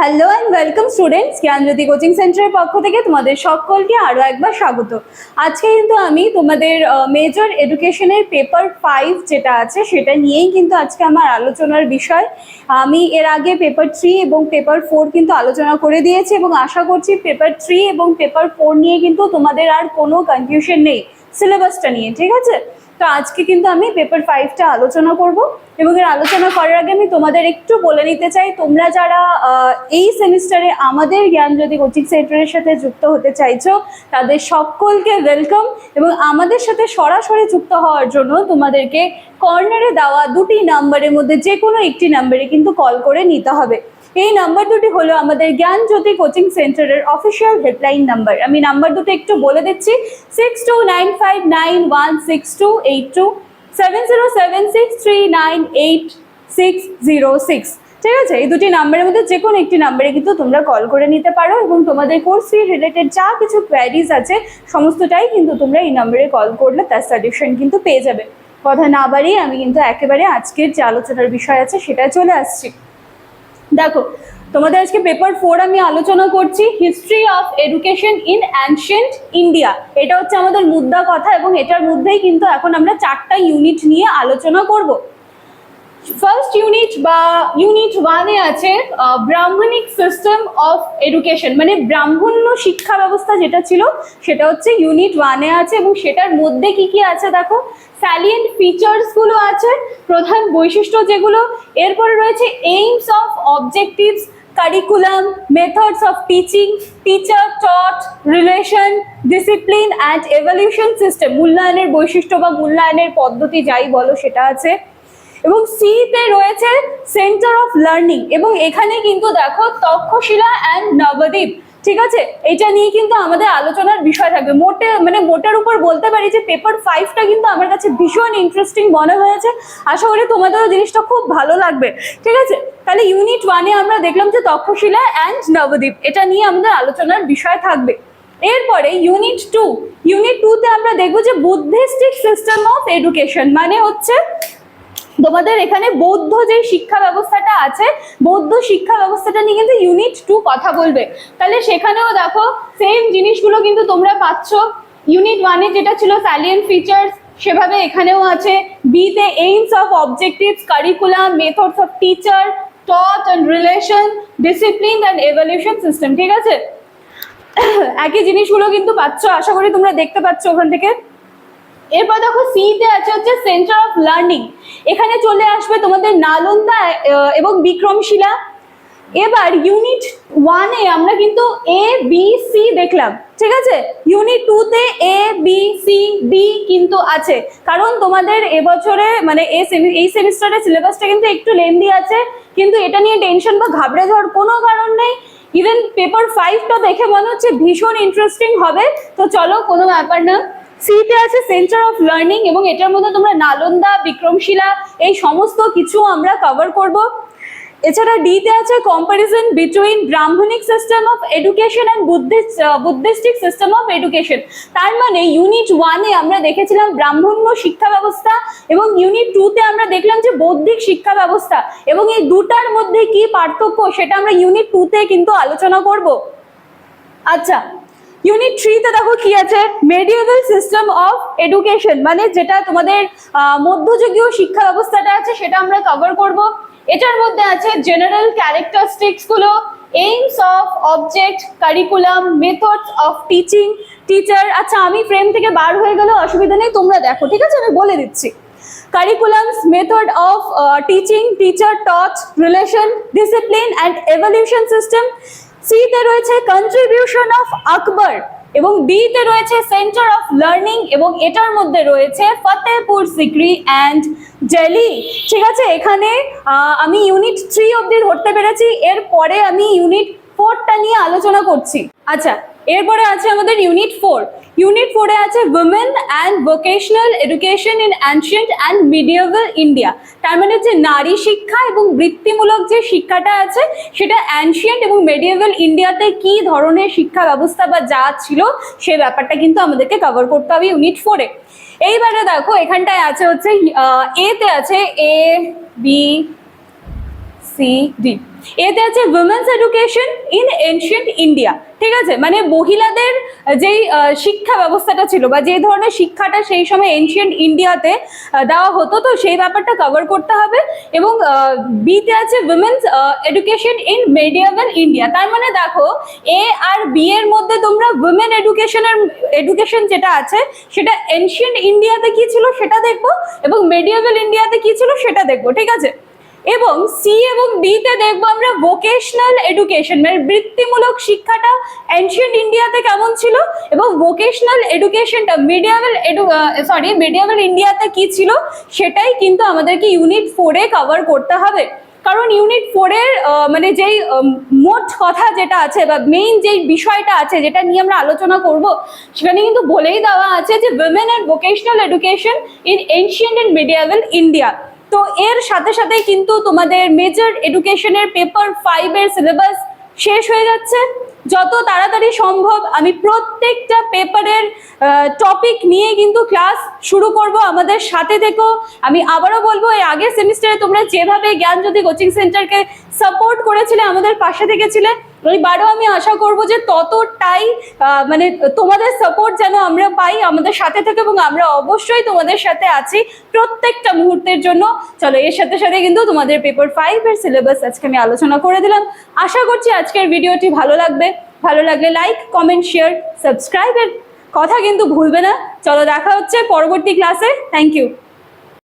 Hello and welcome students Gyanjyoti coaching সেন্টারের পক্ষ থেকে তোমাদের সকলকে আরও একবার স্বাগত। আজকে কিন্তু আমি তোমাদের মেজর এডুকেশনের পেপার ফাইভ যেটা আছে সেটা নিয়েই কিন্তু আজকে আমার আলোচনার বিষয়। আমি এর আগে পেপার থ্রি এবং পেপার ফোর কিন্তু আলোচনা করে দিয়েছি এবং আশা করছি পেপার থ্রি এবং পেপার ফোর নিয়ে কিন্তু তোমাদের আর কোনো কনফিউশন নেই। সিলেবাসটা নিয়ে, ঠিক আছে? তো আজকে কিন্তু আমি পেপার ফাইভটা আলোচনা করব এবং এর আলোচনা করার আগে আমি তোমাদের একটু বলে নিতে চাই, তোমরা যারা এই সেমিস্টারে আমাদের জ্ঞানজ্যোতি কোচিং সেন্টারের সাথে যুক্ত হতে চাইছো, তাদের সকলকে ওয়েলকাম এবং আমাদের সাথে সরাসরি যুক্ত হওয়ার জন্য তোমাদেরকে কর্নারে দেওয়া দুটি নাম্বারের মধ্যে যে কোনো একটি নাম্বারে কিন্তু কল করে নিতে হবে। এই নাম্বার দুটি হলো আমাদের জ্ঞান জ্যোতি কোচিং সেন্টারের অফিসিয়াল হেল্পলাইন নাম্বার। আমি নাম্বার দুটো একটু বলে দিচ্ছি six two nine five nine one six two eight two seven zero seven six three nine eight six zero six ঠিক আছে? এই দুটি নাম্বারের মধ্যে যে কোনো একটি নাম্বারে কিন্তু তোমরা কল করে নিতে পারো এবং তোমাদের কোর্স ফি রিলেটেড যা কিছু কোয়ারিজ আছে, সমস্তটাই কিন্তু তোমরা এই নাম্বারে কল করলে তার সাজেশন কিন্তু পেয়ে যাবে। কথা না বাড়িয়ে আমি কিন্তু একেবারে আজকের যে আলোচনার বিষয় আছে সেটা চলে আসছি। দেখো, তোমাদের আজকে পেপার ফোর আমি আলোচনা করছি history of education in ancient India এটা হচ্ছে আমাদের মুদ্রা কথা এবং এটার মধ্যেই কিন্তু এখন আমরা চারটা ইউনিট নিয়ে আলোচনা করব। ফার্স্ট ইউনিট বা ইউনিট ওয়ানে আছে ব্রাহ্মণিক সিস্টেম অফ এডুকেশন মানে ব্রাহ্মণ্য শিক্ষা ব্যবস্থা যেটা ছিল, সেটা হচ্ছে ইউনিট ওয়ানে আছে এবং সেটার মধ্যে কি কি আছে দেখো? স্যালিয়েন্ট ফিচার্সগুলো আছে, প্রধান বৈশিষ্ট্য যেগুলো, এরপরে রয়েছে aims of objectives curriculum methods of teaching teacher taught relation discipline and evaluation system মূল্যায়নের বৈশিষ্ট্য বা মূল্যায়নের পদ্ধতি যাই বলো সেটা আছে। এবং সিতে রয়েছে সেন্টার অফ লার্নিং এবং এখানে কিন্তু দেখো তক্ষশিলা অ্যান্ড নবদ্বীপ, ঠিক আছে? এটা নিয়ে কিন্তু আমাদের আলোচনার বিষয় থাকবে। মোটে মানে মোটার উপর বলতে পারি যে পেপার ফাইভটা কিন্তু আমার কাছে ভীষণ ইন্টারেস্টিং মনে হয়েছে। আশা করি তোমাদেরও জিনিসটা খুব ভালো লাগবে, ঠিক আছে? তাহলে ইউনিট ওয়ানে আমরা দেখলাম যে তক্ষশিলা অ্যান্ড নবদ্বীপ, এটা নিয়ে আমাদের আলোচনার বিষয় থাকবে। এরপরে ইউনিট টু ইউনিট টুতে আমরা দেখব যে বুদ্ধিস্টিক সিস্টেম অফ এডুকেশন মানে হচ্ছে তোমাদের এখানে বৌদ্ধ যে শিক্ষা ব্যবস্থাটা আছে, বৌদ্ধ শিক্ষা ব্যবস্থাটা নিয়ে কিন্তু ইউনিট টু কথা বলবে। তাহলে সেখানেও দেখো সেম জিনিসগুলো কিন্তু তোমরা পাচ্ছ। ইউনিট ওয়ানে যেটা ছিল স্যালিয়েন্ট ফিচার্স সেভাবে এখানেও আছে। বিতে aims of objectives curriculum methods of teacher taught and relation discipline and evaluation system ঠিক আছে? একই জিনিসগুলো কিন্তু পাচ্ছ, আশা করি তোমরা দেখতে পাচ্ছ ওখান থেকে। এরপর দেখো সিতে আছে হচ্ছে সেন্টার অফ লার্নিং এখানে চলে আসবে তোমাদের নালন্দা এবং বিক্রমশিলা। এবার ইউনিট ওয়ানে আমরা কিন্তু এ বি সি দেখলাম, ঠিক আছে? ইউনিট টুতে এ বি সি ডি কিন্তু আছে। কারণ তোমাদের এবছরে মানে এই সেমিস্টারের সিলেবাসটা কিন্তু একটু লেন্দি আছে, কিন্তু এটা নিয়ে টেনশন বা ঘাবড়ে যাওয়ার কোনো কারণ নেই। ইভেন পেপার ফাইভটা দেখে মনে হচ্ছে ভীষণ ইন্টারেস্টিং হবে। তো চলো, কোনো ব্যাপার না। সিতে আছে সেন্টার অফ লার্নিং এবং এটার মধ্যে তোমরা নালন্দা, বিক্রমশিলা, এই সমস্ত কিছু আমরা কভার করব। এছাড়া ডিতে আছে comparison between Brahmanic system of education and Buddhist Buddhistic system of education তার মানে ইউনিট ওয়ানে আমরা দেখেছিলাম ব্রাহ্মণ্য শিক্ষা ব্যবস্থা এবং ইউনিট টুতে আমরা দেখলাম যে বৌদ্ধিক শিক্ষা ব্যবস্থা এবং এই দুটার মধ্যে কি পার্থক্য সেটা আমরা ইউনিট টুতে কিন্তু আলোচনা করব। আচ্ছা ইউনিট থ্রিতে দেখো কি আছে? মেডিয়েভাল সিস্টেম অফ এডুকেশন মানে যেটা তোমাদের মধ্যযুগীয় শিক্ষা ব্যবস্থাটা আছে, সেটা আমরা কভার করব। এটার মধ্যে আছে general ক্যারেক্টারিস্টিক্সগুলো aims of object curriculum methods of teaching teacher আচ্ছা আমি ফ্রেম থেকে বার হয়ে গেলেও অসুবিধা নেই, তোমরা দেখো, ঠিক আছে? আমি বলে দিচ্ছি। Curriculums method of teaching teacher taught relation discipline and evaluation system সিতে রয়েছে কন্ট্রিবিউশন অফ আকবর এবং ডিতে রয়েছে সেন্টার অফ লার্নিং এবং এটার মধ্যে রয়েছে ফতেহপুর সিক্রি অ্যান্ড জেলি ঠিক আছে, এখানে আমি ইউনিট থ্রি অবধি ধরতে পেরেছি, এরপরে আমি ইউনিট ফোরটা নিয়ে আলোচনা করছি। আচ্ছা এরপরে আছে আমাদের ইউনিট ফোর ইউনিট ফোরে আছে women and vocational education in ancient and medieval India তার মানে হচ্ছে নারী শিক্ষা এবং বৃত্তিমূলক যে শিক্ষাটা আছে, সেটা অ্যানশিয়েন্ট এবং মিডিয়েভাল ইন্ডিয়াতে কি ধরনের শিক্ষা ব্যবস্থা বা যা ছিল, সে ব্যাপারটা কিন্তু আমাদেরকে কভার করতে হবে ইউনিট ফোরে এইবারে দেখো, এখানটায় আছে হচ্ছে এতে আছে এ বি সি ডি এতে আছে women's education in ancient India ঠিক আছে? মানে মহিলাদের যেই শিক্ষা ব্যবস্থাটা ছিল বা যে ধরনের শিক্ষাটা সেই সময় এনশিয়েন্ট ইন্ডিয়াতে দেওয়া হতো, তো সেই ব্যাপারটা কভার করতে হবে এবং বিতে আছে women's education in medieval India তার মানে দেখো এ আর বি এর মধ্যে তোমরা উইমেন এডুকেশনের এডুকেশন যেটা আছে, সেটা এনশিয়েন্ট ইন্ডিয়াতে কি ছিল সেটা দেখব এবং মেডিয়াভেল ইন্ডিয়াতে কি ছিল সেটা দেখব। ঠিক আছে? এবং সি এবং ডি তে দেখব আমরা ভোকেশনাল এডুকেশন মানে বৃত্তিমূলক শিক্ষাটা এনশিয়েন্ট ইন্ডিয়াতে কেমন ছিল এবং ভোকেশনাল এডুকেশনটা মিডিয়ামেল এডু সরি মিডিয়ামেল ইন্ডিয়াতে কি ছিল সেটাই কিন্তু আমাদেরকে ইউনিট ফোরে কভার করতে হবে। কারণ ইউনিট ফোরের মানে যেই মোট কথা যেটা আছে বা মেইন যেই বিষয়টা আছে যেটা নিয়ে আমরা আলোচনা করব, সেখানে কিন্তু বলেই দেওয়া আছে যে women and vocational education in ancient and medieval India তো এর সাথে সাথে কিন্তু তোমাদের মেজর এডুকেশনের পেপার ফাইভের সিলেবাস শেষ হয়ে যাচ্ছে। যত তাড়াতাড়ি সম্ভব আমি প্রত্যেকটা পেপারের টপিক নিয়ে কিন্তু ক্লাস শুরু করব আমাদের সাথে থেকো। আমি আবারও বলব এই আগের সেমিস্টারে তোমরা যেভাবে জ্ঞানজ্যোতি কোচিং সেন্টারকে সাপোর্ট করেছিলে, আমাদের পাশে থেকেছিলে এবারও আমি আশা করব যে ততটাই মানে তোমাদের সাপোর্ট যেন আমরা পাই আমাদের সাথে থেকে এবং আমরা অবশ্যই তোমাদের সাথে আছি প্রত্যেকটা মুহূর্তের জন্য। চলো, এর সাথে সাথে কিন্তু তোমাদের পেপার ফাইভ এর সিলেবাস আজকে আমি আলোচনা করে দিলাম। আশা করছি আজকের ভিডিওটি ভালো লাগবে। ভালো লাগলে লাইক কমেন্ট শেয়ার সাবস্ক্রাইবের কথা কিন্তু ভুলবে না। চলো, দেখা হচ্ছে পরবর্তী ক্লাসে থ্যাংক ইউ